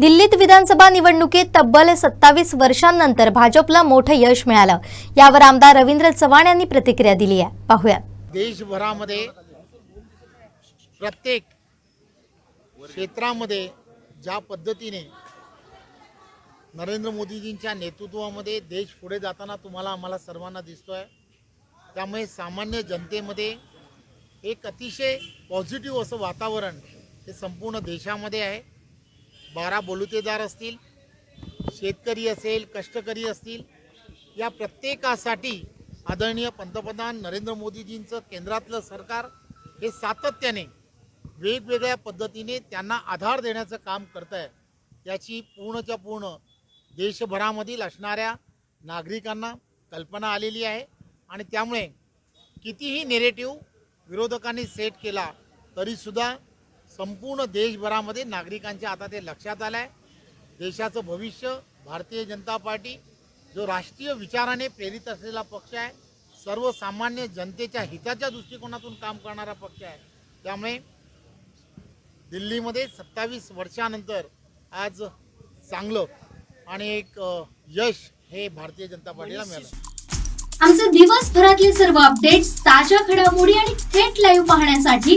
दिल्लीत विधानसभा निवडणुकीत तब्बल सत्तावीस वर्षांनंतर भाजपला मोठं यश मिळालं. यावर आमदार रवींद्र चव्हाण यांनी प्रतिक्रिया दिली आहे. पाहूया. देशभरामध्ये प्रत्येक क्षेत्रामध्ये ज्या पद्धतीने नरेंद्र मोदीजींच्या नेतृत्वामध्ये देश पुढे जाताना तुम्हाला आम्हाला सर्वांना दिसतोय त्यामुळे सामान्य जनतेमध्ये एक अतिशय पॉझिटिव्ह असं वातावरण हे संपूर्ण देशामध्ये आहे. बारा बलुतेदार असतील शेतकरी असेल कष्टकरी असतील या प्रत्येकासाठी आदरणीय पंतप्रधान नरेंद्र मोदीजींचं केंद्रातलं सरकार हे सातत्याने वेगवेगळ्या पद्धतीने त्यांना आधार देण्याचं काम करत आहे याची पूर्णच्या पूर्ण देशभरामधील असणाऱ्या नागरिकांना कल्पना आलेली आहे. आणि त्यामुळे कितीही नेरेटिव्ह विरोधकांनी सेट केला तरीसुद्धा संपूर्ण देशभरामध्ये नागरिकांच्या आता ते लक्षात आलं आहे देशाचं भविष्य भारतीय जनता पार्टी जो राष्ट्रीय विचाराने प्रेरित असलेला पक्ष आहे सर्वसामान्य जनतेच्या हिताच्या दृष्टिकोनातून काम करणारा पक्ष आहे. त्यामुळे दिल्लीमध्ये सत्तावीस वर्षानंतर आज चांगलं आणि एक यश हे भारतीय जनता पार्टीला मिळालं. आमचे दिवसभरातले सर्व अपडेट्स ताज्या घडामोडी आणि थेट लाईव्ह पाहण्यासाठी